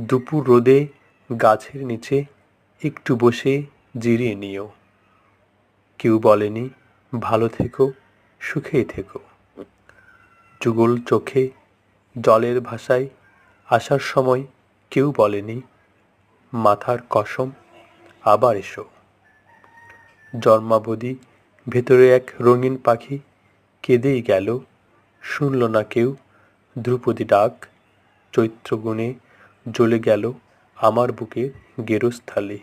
দুপুর রোদে গাছের নিচে একটু বসে জিরিয়ে নিও। কেউ বলেনি, ভালো থেকো, সুখেই থেকো। যুগল চোখে জলের ভাষায় আসার সময় কেউ বলেনি, মাথার কসম, আবার এসো। জন্মাবধি ভেতরে এক রঙিন পাখি কেঁদেই গেল, শুনল না কেউ। ধ্রুপদী ডাক, চৈত্রগুণে জ্বলে গেল আমার বুকে গেরস্থালি।